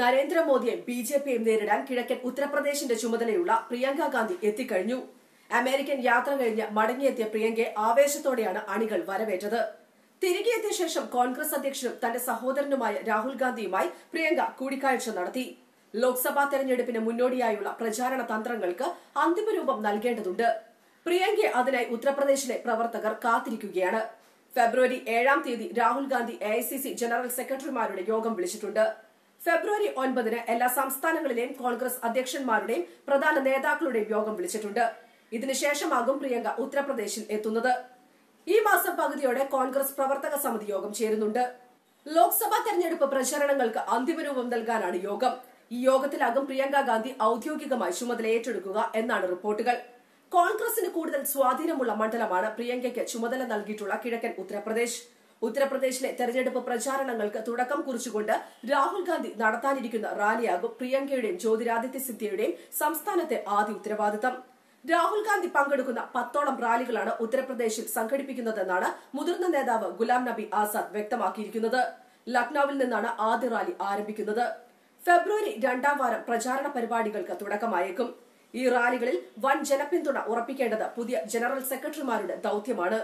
നരേന്ദ്രമോദിയെ B J പിയും നേരിടാൻ കിഴക്കൻ ഉത്തർപ്രദേശിന്റെ ചുമതലയുള്ള പ്രിയങ്ക ഗാന്ധി എത്തിക്കഴിഞ്ഞു. അമേരിക്കൻ യാത്ര കഴിഞ്ഞ് മടങ്ങിയെത്തിയ പ്രിയങ്കയെ ആവേശത്തോടെയാണ് അണികൾ വരവേറ്റത്. തിരികെയെത്തിയ ശേഷം കോൺഗ്രസ് അധ്യക്ഷനും തന്റെ സഹോദരനുമായ രാഹുൽ ഗാന്ധിയുമായി പ്രിയങ്ക കൂടിക്കാഴ്ച നടത്തി. ലോക്സഭാ തെരഞ്ഞെടുപ്പിന് മുന്നോടിയായുള്ള പ്രചാരണ തന്ത്രങ്ങൾക്ക് അന്തിമരൂപം നൽകേണ്ടതുണ്ട്. പ്രിയങ്കയെ അതിനായി ഉത്തർപ്രദേശിലെ പ്രവർത്തകർ കാത്തിരിക്കുകയാണ്. ഫെബ്രുവരി ഏഴാം തീയതി രാഹുൽ ഗാന്ധി എ ജനറൽ സെക്രട്ടറിമാരുടെ യോഗം വിളിച്ചിട്ടുണ്ട്. ഫെബ്രുവരി ഒൻപതിന് എല്ലാ സംസ്ഥാനങ്ങളിലെയും കോൺഗ്രസ് അധ്യക്ഷന്മാരുടെയും പ്രധാന നേതാക്കളുടെയും യോഗം വിളിച്ചിട്ടുണ്ട്. ഇതിനുശേഷമാകും പ്രിയങ്ക ഉത്തർപ്രദേശിൽ എത്തുന്നത്. ഈ മാസം പകുതിയോടെ കോൺഗ്രസ് പ്രവർത്തക സമിതി യോഗം ചേരുന്നുണ്ട്. ലോക്സഭാ തെരഞ്ഞെടുപ്പ് പ്രചരണങ്ങൾക്ക് അന്തിമരൂപം നൽകാനാണ് യോഗം. ഈ യോഗത്തിലാകും പ്രിയങ്ക ഗാന്ധി ഔദ്യോഗികമായി ചുമതല ഏറ്റെടുക്കുക എന്നാണ് റിപ്പോർട്ടുകൾ. കോൺഗ്രസിന് കൂടുതൽ സ്വാധീനമുള്ള മണ്ഡലമാണ് പ്രിയങ്കയ്ക്ക് ചുമതല നൽകിയിട്ടുള്ള കിഴക്കൻ ഉത്തർപ്രദേശ്. ഉത്തർപ്രദേശിലെ തെരഞ്ഞെടുപ്പ് പ്രചാരണങ്ങൾക്ക് തുടക്കം കുറിച്ചുകൊണ്ട് രാഹുൽ ഗാന്ധി നടത്താനിരിക്കുന്ന റാലിയാകും പ്രിയങ്കയുടെയും ജ്യോതിരാദിത്യ സിന്ധ്യയുടെയും സംസ്ഥാനത്തെ ആദ്യ ഉത്തരവാദിത്തം. രാഹുൽ ഗാന്ധി പങ്കെടുക്കുന്ന പത്തോളം റാലികളാണ് ഉത്തർപ്രദേശിൽ സംഘടിപ്പിക്കുന്നതെന്നാണ് മുതിർന്ന നേതാവ് ഗുലാം നബി ആസാദ് വ്യക്തമാക്കിയിരിക്കുന്നത്. ലക്നൌവിൽ നിന്നാണ് ആദ്യ റാലി ആരംഭിക്കുന്നത്. ഫെബ്രുവരി രണ്ടാം വാരം പ്രചാരണ പരിപാടികൾക്ക് തുടക്കമായേക്കും. ഈ റാലികളിൽ വൻ ജനപിന്തുണ ഉറപ്പിക്കേണ്ടത് പുതിയ ജനറൽ സെക്രട്ടറിമാരുടെ ദൌത്യമാണ്.